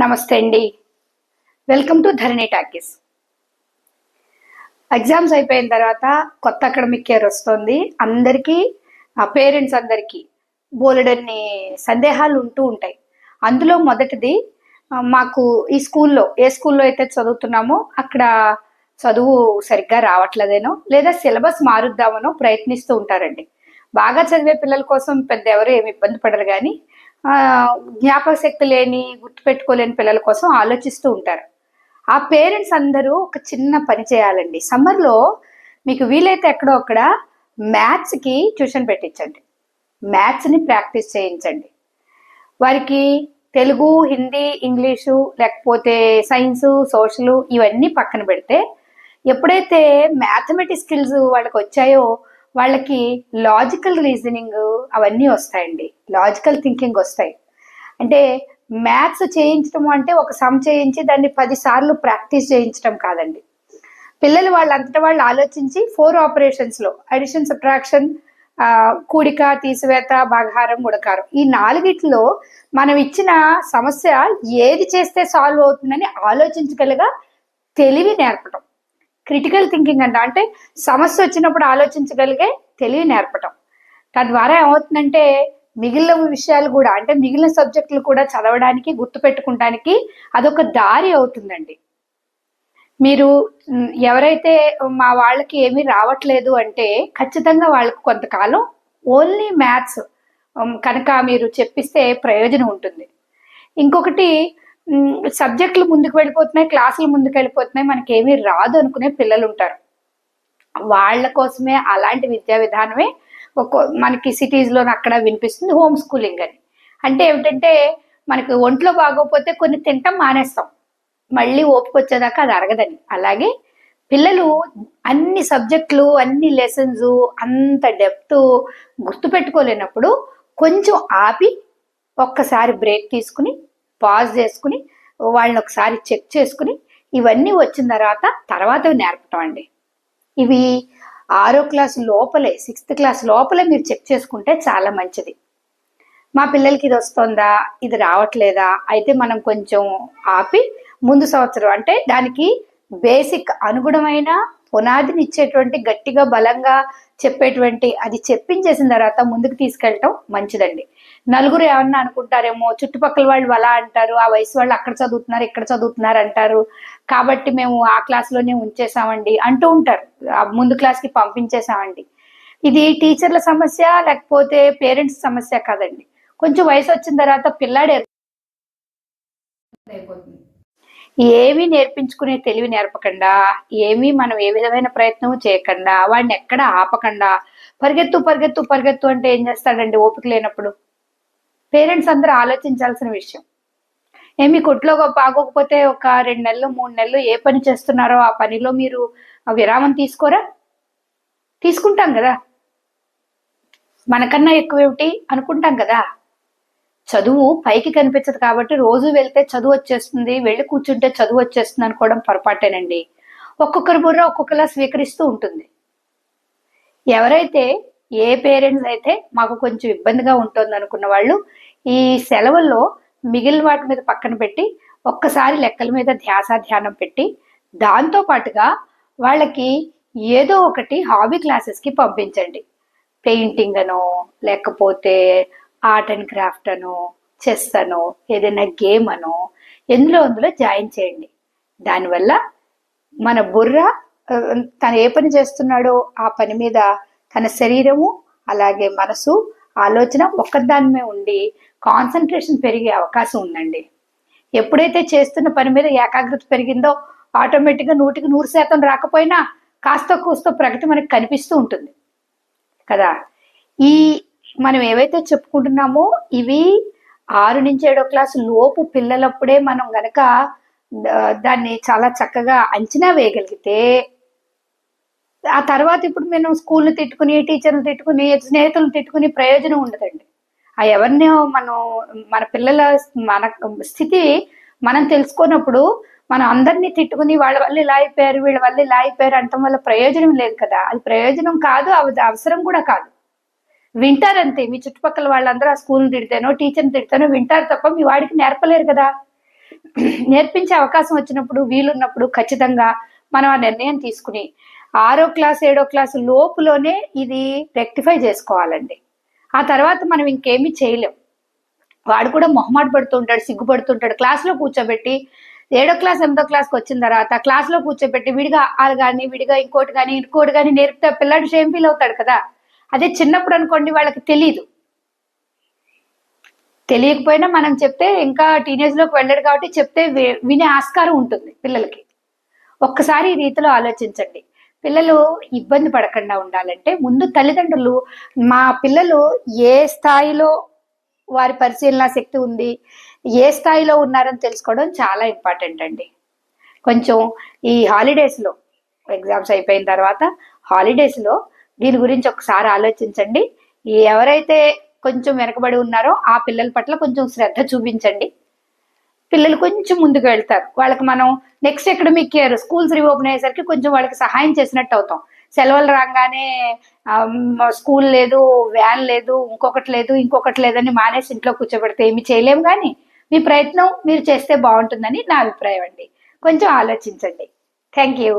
నమస్తే అండి. Welcome to Dharani talkies exams అయిపోయిన తర్వాత కొత్త అకాడమిక్ ఇయర్ వస్తుంది. అందరికీ పేరెంట్స్ అందరికీ బోలెడన్ని సందేహాలు ఉంటూ ఉంటాయి. అందులో మొదటిది మాకు ఈ స్కూల్లో ఏ స్కూల్లో అయితే చదువుతున్నామో అక్కడ చదువు సరిగ్గా రావట్లేదేనో లేదా సిలబస్ మారుద్దామనో ప్రయత్నిస్తూ ఉంటారండి. బాగా చదివే పిల్లల కోసం పెద్ద ఎవరు ఏమి ఇబ్బంది పడరు కానీ జ్ఞాపక శక్తి లేని గుర్తుపెట్టుకోలేని పిల్లల కోసం ఆలోచిస్తూ ఉంటారు. ఆ పేరెంట్స్ అందరూ ఒక చిన్న పని చేయాలండి. సమ్మర్లో మీకు వీలైతే ఎక్కడో అక్కడ మ్యాథ్స్కి ట్యూషన్ పెట్టించండి. మ్యాథ్స్ని ప్రాక్టీస్ చేయించండి. వారికి తెలుగు హిందీ ఇంగ్లీషు లేకపోతే సైన్సు సోషల్ ఇవన్నీ పక్కన పెడితే ఎప్పుడైతే మ్యాథమెటిక్స్ స్కిల్స్ వాళ్ళకి వచ్చాయో వాళ్ళకి లాజికల్ రీజనింగ్ అవన్నీ వస్తాయండి. లాజికల్ థింకింగ్ వస్తాయి. అంటే మ్యాథ్స్ చేయించడం అంటే ఒక సమ్ చేయించి దాన్ని పదిసార్లు ప్రాక్టీస్ చేయించడం కాదండి. పిల్లలు వాళ్ళంతటా వాళ్ళు ఆలోచించి ఫోర్ ఆపరేషన్స్లో అడిషన్ సబ్ట్రాక్షన్ కూడిక తీసివేత భాగాహారం గుడకారం ఈ నాలుగిట్లో మనం ఇచ్చిన సమస్య ఏది చేస్తే సాల్వ్ అవుతుందని ఆలోచించగలిగా తెలివి నేర్పటం. క్రిటికల్ థింకింగ్ అంట. అంటే సమస్య వచ్చినప్పుడు ఆలోచించగలిగే తెలివి నేర్పటం తద్వారా ఏమవుతుందంటే మిగిలిన విషయాలు కూడా అంటే మిగిలిన సబ్జెక్టులు కూడా చదవడానికి గుర్తుపెట్టుకోవడానికి అదొక దారి అవుతుందండి. మీరు ఎవరైతే మా వాళ్ళకి ఏమీ రావట్లేదు అంటే ఖచ్చితంగా వాళ్ళకు కొంతకాలం ఓన్లీ మ్యాథ్స్ కనుక మీరు చెప్పిస్తే ప్రయోజనం ఉంటుంది. ఇంకొకటి సబ్జెక్టులు ముందుకు వెళ్ళిపోతున్నాయి క్లాసులు ముందుకు వెళ్ళిపోతున్నాయి మనకి ఏమీ రాదు అనుకునే పిల్లలు ఉంటారు వాళ్ళ కోసమే అలాంటి విద్యా విధానమే ఒక్కో మనకి సిటీస్లో అక్కడ వినిపిస్తుంది హోమ్ స్కూలింగ్ అని. అంటే ఏమిటంటే మనకి ఒంట్లో బాగోకపోతే కొన్ని తింటాం మానేస్తాం. మళ్ళీ ఓపిక వచ్చేదాకా అది అరగదని. అలాగే పిల్లలు అన్ని సబ్జెక్టులు అన్ని లెసన్స్ అంత డెప్త్ గుర్తుపెట్టుకోలేనప్పుడు కొంచెం ఆపి ఒక్కసారి బ్రేక్ తీసుకుని పాజ్ చేసుకుని వాళ్ళని ఒకసారి చెక్ చేసుకుని ఇవన్నీ వచ్చిన తర్వాత తర్వాత నేర్పటం అండి. ఇవి ఆరో క్లాస్ లోపలే సిక్స్త్ క్లాస్ లోపలే మీరు చెక్ చేసుకుంటే చాలా మంచిది. మా పిల్లలకి ఇది వస్తుందా? ఇది రావట్లేదా? అయితే మనం కొంచెం ఆపి ముందు సంవత్సరం అంటే దానికి బేసిక్ అనుగుణమైన పునాదిని ఇచ్చేటువంటి గట్టిగా బలంగా చెప్పేటువంటి అది చెప్పించేసిన తర్వాత ముందుకు తీసుకెళ్ళటం మంచిదండి. నలుగురు ఏమన్నా అనుకుంటారేమో చుట్టుపక్కల వాళ్ళు అలా అంటారు ఆ వయసు వాళ్ళు అక్కడ చదువుతున్నారు ఇక్కడ చదువుతున్నారు అంటారు. కాబట్టి మేము ఆ క్లాస్లోనే ఉంచేసామండి అంటూ ఉంటారు. ముందు క్లాస్కి పంపించేసామండి. ఇది టీచర్ల సమస్య లేకపోతే పేరెంట్స్ సమస్య కాదండి. కొంచెం వయసు వచ్చిన తర్వాత పిల్లాడే అయిపోతుంది. ఏమీ నేర్పించుకునే తెలివి నేర్పకుండా ఏమీ మనం ఏ విధమైన ప్రయత్నం చేయకుండా వాడిని ఎక్కడ ఆపకుండా. పరిగెత్తు పరిగెత్తు పరిగెత్తు అంటే ఏం చేస్తాడండి? ఓపిక లేనప్పుడు. పేరెంట్స్ అందరూ ఆలోచించాల్సిన విషయం. ఏమి కొట్లో బాగోకపోతే ఒక రెండు నెలలు మూడు నెలలు ఏ పని చేస్తున్నారో ఆ పనిలో మీరు ఆ విరామం తీసుకోరా? తీసుకుంటాం కదా. మనకన్నా ఎక్కువ ఏమిటి అనుకుంటాం కదా. చదువు పైకి కనిపించదు కాబట్టి రోజు వెళ్తే చదువు వచ్చేస్తుంది వెళ్ళి కూర్చుంటే చదువు వచ్చేస్తుంది అనుకోవడం పొరపాటేనండి. ఒక్కొక్కరి బుర్ర ఒక్కొక్కలా స్వీకరిస్తూ ఉంటుంది. ఎవరైతే ఏ పేరెంట్స్ అయితే మాకు కొంచెం ఇబ్బందిగా ఉంటుంది అనుకున్న వాళ్ళు ఈ సెలవుల్లో మిగిలిన వాటి మీద పక్కన పెట్టి ఒక్కసారి లెక్కల మీద ధ్యాస ధ్యానం పెట్టి దాంతో పాటుగా వాళ్ళకి ఏదో ఒకటి హాబీ క్లాసెస్కి పంపించండి. పెయింటింగ్ అనో లేకపోతే ఆర్ట్ అండ్ క్రాఫ్ట్ అనో చెస్ అనో ఏదైనా గేమ్ అనో ఎందులో అందులో జాయిన్ చేయండి. దానివల్ల మన బుర్ర తను ఏ పని చేస్తున్నాడో ఆ పని మీద తన శరీరము అలాగే మనసు ఆలోచన ఒక్కదానిమే ఉండి కాన్సన్ట్రేషన్ పెరిగే అవకాశం ఉందండి. ఎప్పుడైతే చేస్తున్న పని మీద ఏకాగ్రత పెరిగిందో ఆటోమేటిక్గా నూటికి నూరు శాతం రాకపోయినా కాస్త కూస్తో ప్రగతి మనకి కనిపిస్తూ ఉంటుంది. కదా? ఈ మనం ఏవైతే చెప్పుకుంటున్నామో ఇవి ఆరు నుంచి ఏడో క్లాసు లోపు పిల్లలప్పుడే మనం గనక దాన్ని చాలా చక్కగా అంచనా వేయగలిగితే ఆ తర్వాత ఇప్పుడు మేము స్కూల్ని తిట్టుకుని టీచర్లు తిట్టుకుని స్నేహితులు తిట్టుకుని ప్రయోజనం ఉండదండి. ఆ ఎవరిని మనం మన పిల్లల మన స్థితి మనం తెలుసుకున్నప్పుడు మనం అందరినీ తిట్టుకుని వాళ్ళ వల్ల ఇలా అయిపోయారు వీళ్ళ వల్ల ఇలా అయిపోయారు అంటం వల్ల ప్రయోజనం లేదు కదా. అది ప్రయోజనం కాదు అవసరం కూడా కాదు. వింటారంతే మీ చుట్టుపక్కల వాళ్ళందరూ ఆ స్కూల్ని తిడితేనో టీచర్ని తిడితేనో వింటారు తప్ప మీ వాడికి నేర్పలేరు కదా. నేర్పించే అవకాశం వచ్చినప్పుడు వీలున్నప్పుడు ఖచ్చితంగా మనం ఆ నిర్ణయం తీసుకుని ఆరో క్లాస్ ఏడో క్లాసు లోపులోనే ఇది రెక్టిఫై చేసుకోవాలండి. ఆ తర్వాత మనం ఇంకేమీ చేయలేం. వాడు కూడా మొహమాట పడుతుంటాడు సిగ్గుపడుతుంటాడు. క్లాస్లో కూర్చోబెట్టి ఏడో క్లాస్ ఎనిమిదో క్లాస్కి వచ్చిన తర్వాత క్లాస్లో కూర్చోబెట్టి విడిగా ఆలు కానీ విడిగా ఇంకోటి కానీ ఇంకోటి కానీ నేర్పితే పిల్లాడు షేమ్ ఫీల్ అవుతాడు కదా. అదే చిన్నప్పుడు అనుకోండి వాళ్ళకి తెలియదు తెలియకపోయినా మనం చెప్తే ఇంకా టీనేజ్లోకి వెళ్ళాడు కాబట్టి చెప్తే వినే ఆస్కారం ఉంటుంది పిల్లలకి. ఒక్కసారి ఈ రీతిలో ఆలోచించండి. పిల్లలు ఇబ్బంది పడకుండా ఉండాలంటే ముందు తల్లిదండ్రులు మా పిల్లలు ఏ స్థాయిలో వారి పరిశీలన శక్తి ఉంది ఏ స్థాయిలో ఉన్నారని తెలుసుకోవడం చాలా ఇంపార్టెంట్ అండి. కొంచెం ఈ హాలిడేస్లో ఎగ్జామ్స్ అయిపోయిన తర్వాత హాలిడేస్లో దీని గురించి ఒకసారి ఆలోచించండి. ఎవరైతే కొంచెం వెనకబడి ఉన్నారో ఆ పిల్లల పట్ల కొంచెం శ్రద్ధ చూపించండి. పిల్లలు కొంచెం ముందుకు వెళ్తారు. వాళ్ళకి మనం next academic year schools reopen అయ్యేసరికి కొంచెం వాళ్ళకి సహాయం చేసినట్టు అవుతాం. సెలవులు రాగానే స్కూల్ లేదు వ్యాన్ లేదు ఇంకొకటి లేదు ఇంకొకటి లేదని మానేసి ఇంట్లో కూర్చోబెడితే ఏమి చేయలేము కానీ మీ ప్రయత్నం మీరు చేస్తే బాగుంటుందని నా అభిప్రాయం అండి. కొంచెం ఆలోచించండి. Thank you